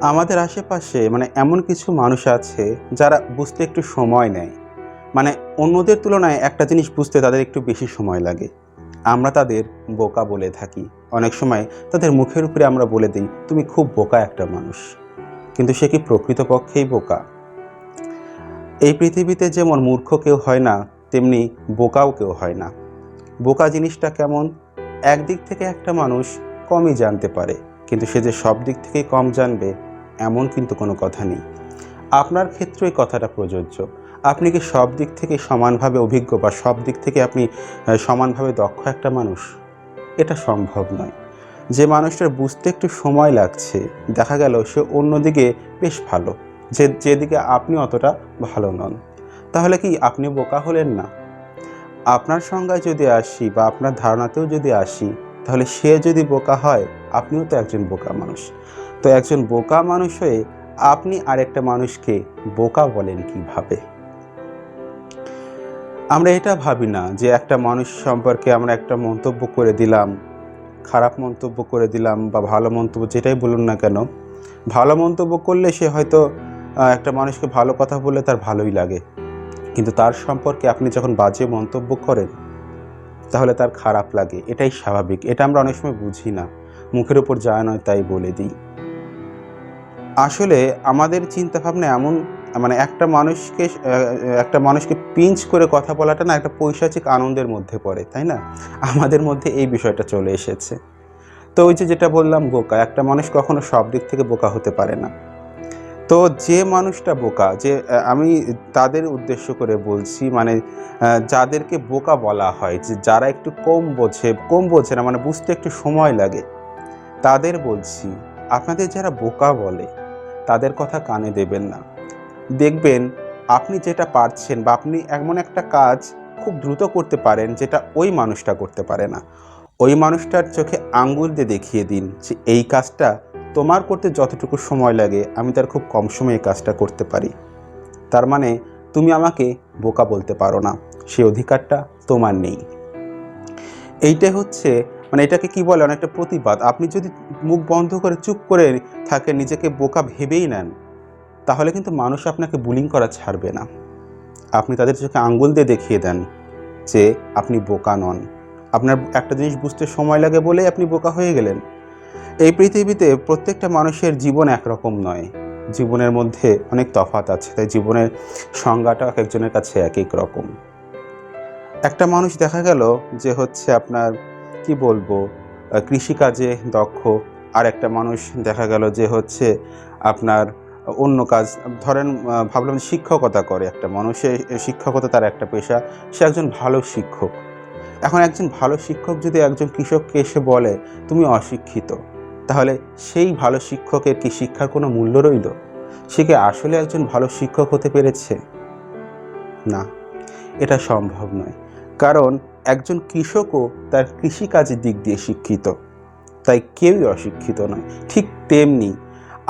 আমাদের আশেপাশে মানে এমন কিছু মানুষ আছে যারা বুঝতে একটু সময় নেয়। মানে অন্যদের তুলনায় একটা জিনিস বুঝতে তাদের একটু বেশি সময় লাগে। আমরা তাদের বোকা বলে থাকি। অনেক সময় তাদের মুখের উপরে আমরা বলে দিই, তুমি খুব বোকা একটা মানুষ। কিন্তু সে কি প্রকৃতপক্ষেই বোকা? এই পৃথিবীতে যেমন মূর্খ কেউ হয় না, তেমনি বোকাও কেউ হয় না। বোকা জিনিসটা কেমন? একদিক থেকে একটা মানুষ কমই জানতে পারে, কিন্তু সে যে সব দিক থেকেই কম জানবে এমন কিন্তু কোনো কথা নেই। আপনার ক্ষেত্রে এই কথাটা প্রযোজ্য। আপনি কি সব দিক থেকে সমানভাবে অভিজ্ঞ বা সব দিক থেকে আপনি সমানভাবে দক্ষ একটা মানুষ? এটা সম্ভব নয়। যে মানুষটার বুঝতে একটু সময় লাগছে, দেখা গেল সে অন্যদিকে বেশ ভালো। যে, যেদিকে আপনি অতটা ভালো নন। তাহলে কি আপনি বোকা হলেন না? আপনার সংজ্ঞায় যদি আসি বা আপনার ধারণাতেও যদি আসি, তাহলে সে যদি বোকা হয়, আপনিও তো একজন বোকা মানুষ। তো একজন বোকা মানুষ হয়ে আপনি আরেকটা মানুষকে বোকা বলেন কীভাবে? আমরা এটা ভাবি না যে একটা মানুষ সম্পর্কে আমরা একটা মন্তব্য করে দিলাম, খারাপ মন্তব্য করে দিলাম বা ভালো মন্তব্য যেটাই বলুন না কেন, ভালো মন্তব্য করলে সে হয়তো একটা মানুষকে ভালো কথা বললে তার ভালোই লাগে। কিন্তু তার সম্পর্কে আপনি যখন বাজে মন্তব্য করেন, তাহলে তার খারাপ লাগে। এটাই স্বাভাবিক। এটা আমরা অনেক সময় বুঝি না। মুখের উপর যায় নয়, তাই বলে দিই। আসলে আমাদের চিন্তাভাবনা এমন মানে একটা মানুষকে একটা মানুষকে পিঞ্চ করে কথা বলাটা না একটা পৈশাচিক আনন্দের মধ্যে পড়ে, তাই না? আমাদের মধ্যে এই বিষয়টা চলে এসেছে। তো ওই যে যেটা বললাম, বোকা। একটা মানুষ কখনো সব দিক থেকে বোকা হতে পারে না। তো যে মানুষটা বোকা, যে আমি তাদের উদ্দেশ্য করে বলছি মানে যাদেরকে বোকা বলা হয়, যে যারা একটু কম বোঝে কম বোঝে না মানে বুঝতে একটু সময় লাগে, তাদের বলছি, আপনাদের যারা বোকা বলে তাদের কথা কানে দেবেন না। দেখবেন আপনি যেটা পারছেন বা আপনি এমন একটা কাজ খুব দ্রুত করতে পারেন যেটা ওই মানুষটা করতে পারে না। ওই মানুষটার চোখে আঙ্গুল দিয়ে দেখিয়ে দিন যে এই কাজটা তোমার করতে যতটুকু সময় লাগে, আমি তার খুব কম সময়ে কাজটা করতে পারি। তার মানে তুমি আমাকে বোকা বলতে পারো না সেই অধিকারটা তোমার নেই। এইটা হচ্ছে মানে এটাকে কি বলে? অনেকটা প্রতিবাদ। আপনি যদি মুখ বন্ধ করে চুপ করে থাকেন, নিজেকে বোকা ভেবেই নেন, তাহলে কিন্তু মানুষ আপনাকে বুলিং করা ছাড়বে না। আপনি তাদের চোখে আঙ্গুল দিয়ে দেখিয়ে দেন যে আপনি বোকা নন। আপনার একটা জিনিস বুঝতে সময় লাগে বলেই আপনি বোকা হয়ে গেলেন। এই পৃথিবীতে প্রত্যেকটা মানুষের জীবন একরকম নয়। জীবনের মধ্যে অনেক তফাৎ আছে, তাই জীবনের সংজ্ঞাটা এক একজনের কাছে এক এক রকম। একটা মানুষ দেখা গেল যে হচ্ছে আপনার কি বলব? কৃষিকাজে দক্ষ। আর একটা মানুষ দেখা গেল যে হচ্ছে আপনার অন্য কাজ, ধরেন ভাবলাম শিক্ষকতা করে একটা মানুষের শিক্ষকতা তার একটা পেশা। সে একজন ভালো শিক্ষক। এখন একজন ভালো শিক্ষক যদি একজন কৃষককে এসে বলে, তুমি অশিক্ষিত তাহলে সেই ভালো শিক্ষকের কি শিক্ষার কোনো মূল্য রইল? সে কি আসলে একজন ভালো শিক্ষক হতে পেরেছে? না, এটা সম্ভব নয়। কারণ একজন কৃষকও তার কৃষিকাজের দিক দিয়ে শিক্ষিত। তাই কেউই অশিক্ষিত নয়। ঠিক তেমনি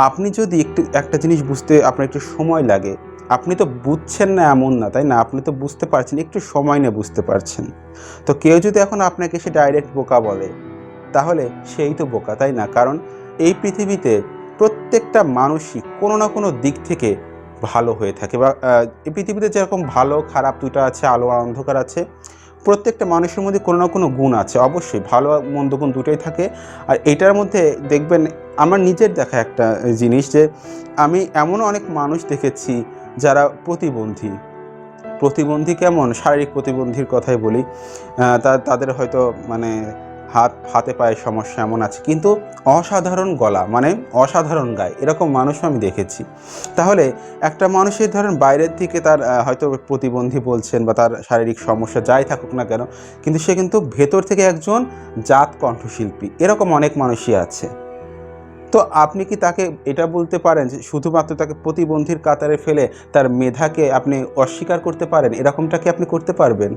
আপনি যদি একটু, একটা জিনিস বুঝতে আপনার একটু সময় লাগে, আপনি তো বুঝছেন না এমন না, তাই না? আপনি তো বুঝতে পারছেন, একটু সময় নিয়ে বুঝতে পারছেন। তো কেউ যদি এখন আপনাকে সে ডাইরেক্ট বোকা বলে, তাহলে সেই তো বোকা, তাই না? কারণ এই পৃথিবীতে প্রত্যেকটা মানুষই কোনো না কোনো দিক থেকে ভালো হয়ে থাকে বা এই পৃথিবীতে যেরকম ভালো, খারাপ দুটো আছে, আলো আর অন্ধকার আছে প্রত্যেকটা মানুষের মধ্যে কোনো না কোনো গুণ আছে, অবশ্যই ভালো মন্দ গুণ দুটোই থাকে। আর এটার মধ্যে দেখবেন, আমার নিজের দেখা একটা জিনিস যে, আমি এমন অনেক মানুষ দেখেছি যারা প্রতিবন্ধী। প্রতিবন্ধী কেমন? শারীরিক প্রতিবন্ধীর কথাই বলি। তাদের হয়তো মানে হাত, হাতে পায়ে সমস্যা এমন আছে। কিন্তু অসাধারণ গলা মানে অসাধারণ গায়ে, এরকম মানুষও আমি দেখেছি। তাহলে একটা মানুষের ধরেন বাইরের থেকে তার হয়তো প্রতিবন্ধী বলছেন বা তার শারীরিক সমস্যা যাই থাকুক না কেন, কিন্তু সে কিন্তু ভেতর থেকে একজন জাত কণ্ঠশিল্পী, এরকম অনেক মানুষই আছে। তো আপনি কি তাকে এটা বলতে পারেন যে শুধুমাত্র তাকে প্রতিবন্ধীর কাতারে ফেলে তার মেধাকে আপনি অস্বীকার করতে পারেন? এরকমটা কি আপনি করতে পারবেন?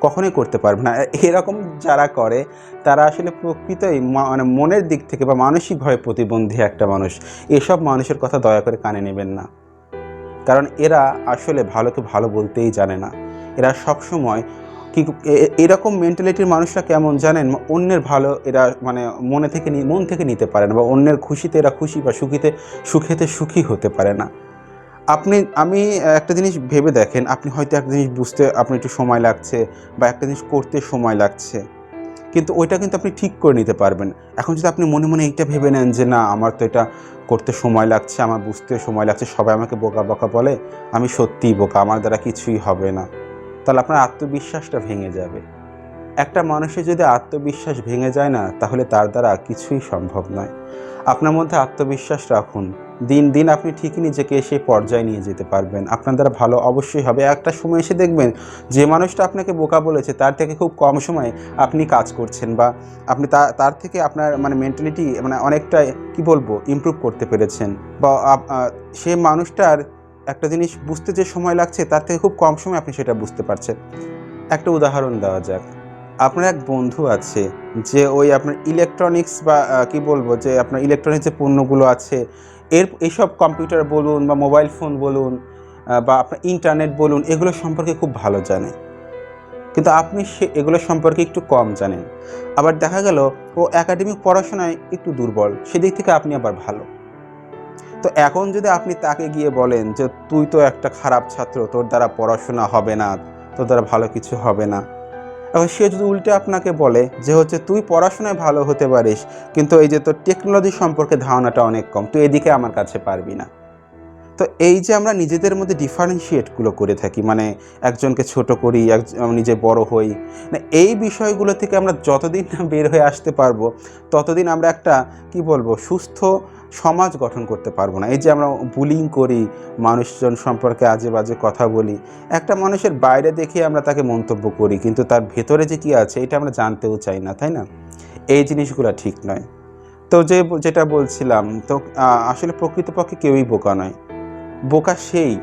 কখনোই করতে পারবে না। এরকম যারা করে, তারা আসলে প্রকৃতই মানে মনের দিক থেকে বা মানসিকভাবে প্রতিবন্ধী একটা মানুষ। এসব মানুষের কথা দয়া করে কানে নেবেন না। কারণ এরা আসলে ভালোকে ভালো বলতেই জানে না। এরা সব সময় কি এরকম মেন্টালিটির মানুষরা কেমন জানেন? অন্যের ভালো এরা মানে মনে থেকে মন থেকে নিতে পারে না বা অন্যের খুশিতে এরা খুশি বা সুখীতে সুখেতে সুখী হতে পারে না। আপনি, আমি একটা জিনিস ভেবে দেখেন, আপনি হয়তো একটা জিনিস বুঝতে আপনি একটু সময় লাগছে বা একটা জিনিস করতে সময় লাগছে। কিন্তু ওইটা কিন্তু আপনি ঠিক করে নিতে পারবেন। এখন যদি আপনি মনে মনে এইটা ভেবে নেন যে, না, আমার তো এটা করতে সময় লাগছে, আমার বুঝতে সময় লাগছে, সবাই আমাকে বোকা বোকা বলে, আমি সত্যিই বোকা, আমার দ্বারা কিছুই হবে না। তাহলে আপনার আত্মবিশ্বাসটা ভেঙে যাবে। একটা মানুষের যদি আত্মবিশ্বাস ভেঙে যায় না, তাহলে তার দ্বারা কিছুই সম্ভব নয়। আপনার মধ্যে আত্মবিশ্বাস রাখুন। দিন দিন আপনি ঠিকই নিজেকে সেই পর্যায়ে নিয়ে যেতে পারবেন। আপনার দ্বারা ভালো অবশ্যই হবে। একটা সময় এসে দেখবেন যে মানুষটা আপনাকে বোকা বলেছে, তার থেকে খুব কম সময়ে আপনি কাজ করছেন বা আপনি তার থেকে আপনার মানে মেন্টালিটি মানে অনেকটা কি বলব ইমপ্রুভ করতে পেরেছেন বা সে মানুষটার একটা জিনিস বুঝতে যে সময় লাগছে, তার থেকে খুব কম সময় আপনি সেটা বুঝতে পারছেন। একটা উদাহরণ দেওয়া যাক। আপনার এক বন্ধু আছে যে ওই আপনার ইলেকট্রনিক্স বা কি বলব যে আপনার ইলেকট্রনিক্স যে পণ্যগুলো আছে, এর এইসব কম্পিউটার বলুন বা মোবাইল ফোন বলুন বা আপনার ইন্টারনেট বলুন, এগুলো সম্পর্কে খুব ভালো জানে। কিন্তু আপনি সে, এগুলো সম্পর্কে একটু কম জানেন। আবার দেখা গেল ও একাডেমিক পড়াশোনায় একটু দুর্বল, সেদিক থেকে আপনি আবার ভালো। তো এখন যদি আপনি তাকে গিয়ে বলেন যে, তুই তো একটা খারাপ ছাত্র, তোর দ্বারা পড়াশোনা হবে না, তোর দ্বারা ভালো কিছু হবে না। এখন সে যদি উল্টে আপনাকে বলে যে হচ্ছে তুই পড়াশোনায় ভালো হতে পারিস, কিন্তু এই যে তোর টেকনোলজি সম্পর্কে ধারণাটা অনেক কম, তুই এদিকে আমার কাছে পারবি না। তো এই যে আমরা নিজেদের মধ্যে ডিফারেন্সিয়েটগুলো করে থাকি মানে একজনকে ছোট করি, এক নিজে বড় হই, না এই বিষয়গুলো থেকে আমরা যতদিন বের হয়ে আসতে পারব, ততদিন আমরা একটা, কি বলব, সুস্থ সমাজ গঠন করতে পারব না। এই যে আমরা বুলিং করি, মানুষজন সম্পর্কে আজে বাজে কথা বলি, একটা মানুষের বাইরে দেখে আমরা তাকে মন্তব্য করি, কিন্তু তার ভেতরে যে কী আছে, এটা আমরা জানতেও চাই না, তাই না? এই জিনিসগুলো ঠিক নয়। তো যে, যেটা বলছিলাম, তো আসলে প্রকৃতপক্ষে কেউই বোকা নয়। বোকা সেই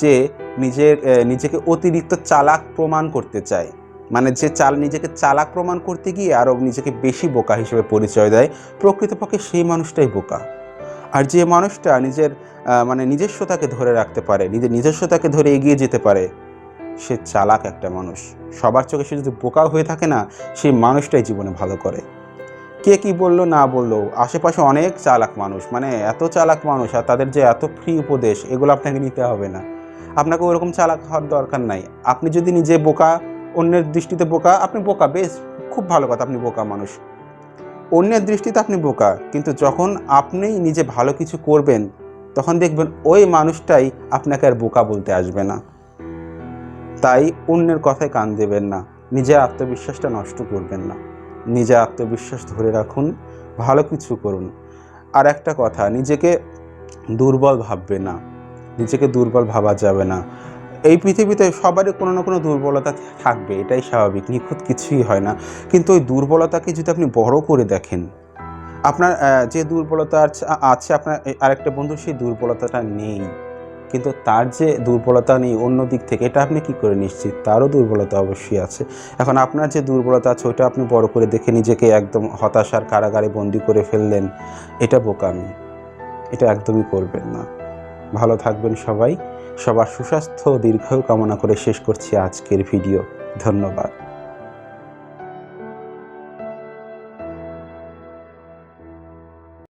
যে নিজের নিজেকে অতিরিক্ত চালাক প্রমাণ করতে চায়। মানে যে চাল নিজেকে চালাক প্রমাণ করতে গিয়ে আরও নিজেকে বেশি বোকা হিসেবে পরিচয় দেয়, প্রকৃতপক্ষে সেই মানুষটাই বোকা। আর যে মানুষটা নিজের মানে নিজস্বতাকে ধরে রাখতে পারে নিজের নিজস্বতাকে ধরে এগিয়ে যেতে পারে, সে চালাক একটা মানুষ। সবার চোখে সে যদি বোকা হয়ে থাকে না, সেই মানুষটাই জীবনে ভালো করে। কে কি বলল না বলল, আশেপাশে অনেক চালাক মানুষ মানে এত চালাক মানুষ আর তাদের যে এত ফ্রি উপদেশ, এগুলো আপনাকে নিতে হবে না। আপনাকে ওরকম চালাক হওয়ার দরকার নাই। আপনি যদি নিজে বোকা অন্যের দৃষ্টিতে বোকা, আপনি বোকা, বেশ, খুব ভালো কথা, আপনি বোকা মানুষ। অন্যের দৃষ্টিতে আপনি বোকা, কিন্তু যখন আপনি নিজে ভালো কিছু করবেন, তখন দেখবেন ওই মানুষটাই আপনাকে আর বোকা বলতে আসবে না। তাই অন্যের কথায় কান দেবেন না, নিজের আত্মবিশ্বাসটা নষ্ট করবেন না। নিজের আত্মবিশ্বাস ধরে রাখুন, ভালো কিছু করুন। আর একটা কথা, নিজেকে দুর্বল ভাববে না, নিজেকে দুর্বল ভাবা যাবে না। এই পৃথিবীতে সবারই কোনো না কোনো দুর্বলতা থাকবে, এটাই স্বাভাবিক, নিখুঁত কিছুই হয় না। কিন্তু ওই দুর্বলতাকে যদি আপনি বড় করে দেখেন, আপনার যে দুর্বলতা আছে- আপনার আরেকটা বন্ধু, সেই দুর্বলতাটা নেই। কিন্তু তার যে দুর্বলতা নেই অন্য দিক থেকে, এটা আপনি কি করে নিশ্চিত? তারও দুর্বলতা অবশ্যই আছে। এখন আপনার যে দুর্বলতা আছে, ওইটা আপনি বড় করে দেখে নিজেকে একদম হতাশার কারাগারে বন্দি করে ফেললেন, এটা বোকামি। এটা একদমই করবেন না। ভালো থাকবেন সবাই। সবার সুস্বাস্থ্য ও দীর্ঘায়ু কামনা করে শেষ করছি আজকের ভিডিও। ধন্যবাদ।